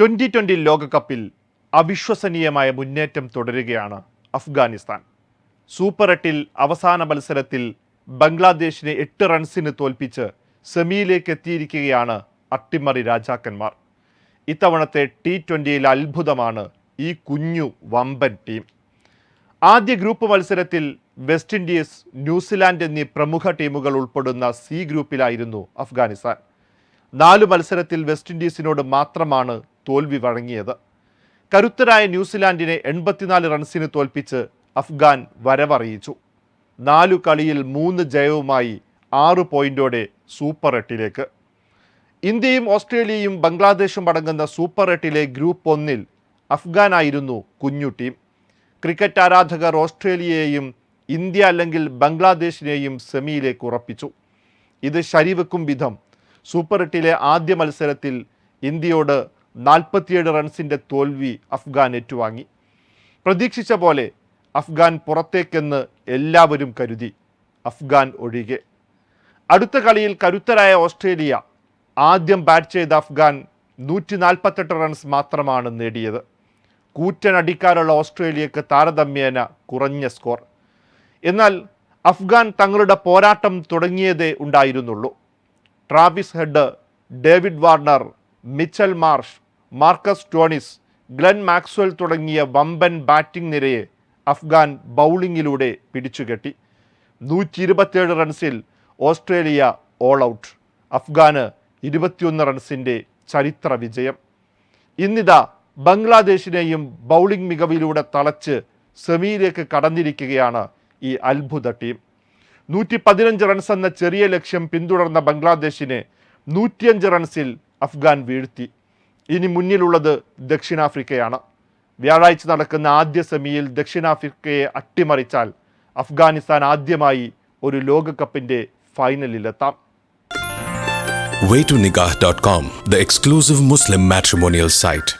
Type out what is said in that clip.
Twenty twenty ലോകകപ്പിൽ അവിശ്വസനീയമായ മുന്നേറ്റം തുടരുകയാണ് അഫ്ഗാനിസ്ഥാൻ. സൂപ്പർ എട്ടിൽ അവസാന മത്സരത്തിൽ ബംഗ്ലാദേശിനെ എട്ട് റൺസിന് തോൽപ്പിച്ച് സെമിയിലേക്ക് എത്തിയിരിക്കുകയാണ് അട്ടിമറി രാജാക്കന്മാർ. ഇത്തവണത്തെ ടി ട്വന്റിയിൽ അത്ഭുതമാണ് ഈ കുഞ്ഞു വമ്പൻ ടീം. ആദ്യ ഗ്രൂപ്പ് മത്സരത്തിൽ വെസ്റ്റ് ഇൻഡീസ് ന്യൂസിലാൻഡ് എന്നീ പ്രമുഖ ടീമുകൾ ഉൾപ്പെടുന്ന സി ഗ്രൂപ്പിലായിരുന്നു അഫ്ഗാനിസ്ഥാൻ. നാല് മത്സരത്തിൽ വെസ്റ്റ് ഇൻഡീസിനോട് മാത്രമാണ് തോൽവി വഴങ്ങിയത്. കരുത്തരായ ന്യൂസിലാൻഡിനെ എൺപത്തിനാല് റൺസിന് തോൽപ്പിച്ച് അഫ്ഗാൻ വരവറിയിച്ചു. നാലു കളിയിൽ മൂന്ന് ജയവുമായി ആറ് പോയിന്റോടെ സൂപ്പർ എട്ടിലേക്ക്. ഇന്ത്യയും ഓസ്ട്രേലിയയും ബംഗ്ലാദേശും അടങ്ങുന്ന സൂപ്പർ എട്ടിലെ ഗ്രൂപ്പ് ഒന്നിൽ അഫ്ഗാനായിരുന്നു കുഞ്ഞു ടീം. ക്രിക്കറ്റ് ആരാധകർ ഓസ്ട്രേലിയയെയും ഇന്ത്യ അല്ലെങ്കിൽ ബംഗ്ലാദേശിനെയും സെമിയിലേക്ക് ഉറപ്പിച്ചു. ഇത് ശരിവെക്കും വിധം. സൂപ്പർ എട്ടിലെ ആദ്യ മത്സരത്തിൽ ഇന്ത്യയോട് നാൽപ്പത്തിയേഴ് റൺസിന്റെ തോൽവി അഫ്ഗാൻ ഏറ്റുവാങ്ങി. പ്രതീക്ഷിച്ച പോലെ അഫ്ഗാൻ പുറത്തേക്കെന്ന് എല്ലാവരും കരുതി. അഫ്ഗാൻ ഒഴികെ. അടുത്ത കളിയിൽ കരുത്തരായ ഓസ്ട്രേലിയ ആദ്യം ബാറ്റ് ചെയ്ത അഫ്ഗാൻ നൂറ്റി നാൽപ്പത്തെട്ട് റൺസ് മാത്രമാണ് നേടിയത്. കൂറ്റനടിക്കാനുള്ള ഓസ്ട്രേലിയക്ക് താരതമ്യേന കുറഞ്ഞ സ്കോർ എന്നാൽ അഫ്ഗാൻ തങ്ങളുടെ പോരാട്ടം തുടങ്ങിയതേ ഉണ്ടായിരുന്നുള്ളൂ. Travis Head David Warner Mitchell Marsh Marcus Stoinis Glenn Maxwell തുടങ്ങിയ വമ്പൻ ബാറ്റിംഗ് നിരയെ അഫ്ഗാൻ ബൗളിങ്ങിലൂടെ പിടിച്ചുകെട്ടി. നൂറ്റി ഇരുപത്തിയേഴ് റൺസിൽ ഓസ്ട്രേലിയ ഓൾ ഔട്ട് അഫ്ഗാന് ഇരുപത്തിയൊന്ന് റൺസിന്റെ ചരിത്ര വിജയം. ഇന്നിതാ ബംഗ്ലാദേശിനെയും ബൗളിംഗ് മികവിലൂടെ തളച്ച് സെമിയിലേക്ക് കടന്നിരിക്കുകയാണ് ഈ അത്ഭുത ടീം. നൂറ്റി പതിനഞ്ച് റൺസ് എന്ന ചെറിയ ലക്ഷ്യം പിന്തുടർന്ന ബംഗ്ലാദേശിനെ നൂറ്റിയഞ്ച് റൺസിൽ അഫ്ഗാൻ വീഴ്ത്തി. ഇനി മുന്നിലുള്ളത് ദക്ഷിണാഫ്രിക്കയാണ്. വ്യാഴാഴ്ച നടക്കുന്ന ആദ്യ സെമിയിൽ ദക്ഷിണാഫ്രിക്കയെ അട്ടിമറിച്ചാൽ അഫ്ഗാനിസ്ഥാൻ ആദ്യമായി ഒരു ലോകകപ്പിന്റെ ഫൈനലിലെത്താം. Waytonikah.com, the exclusive Muslim matrimonial site.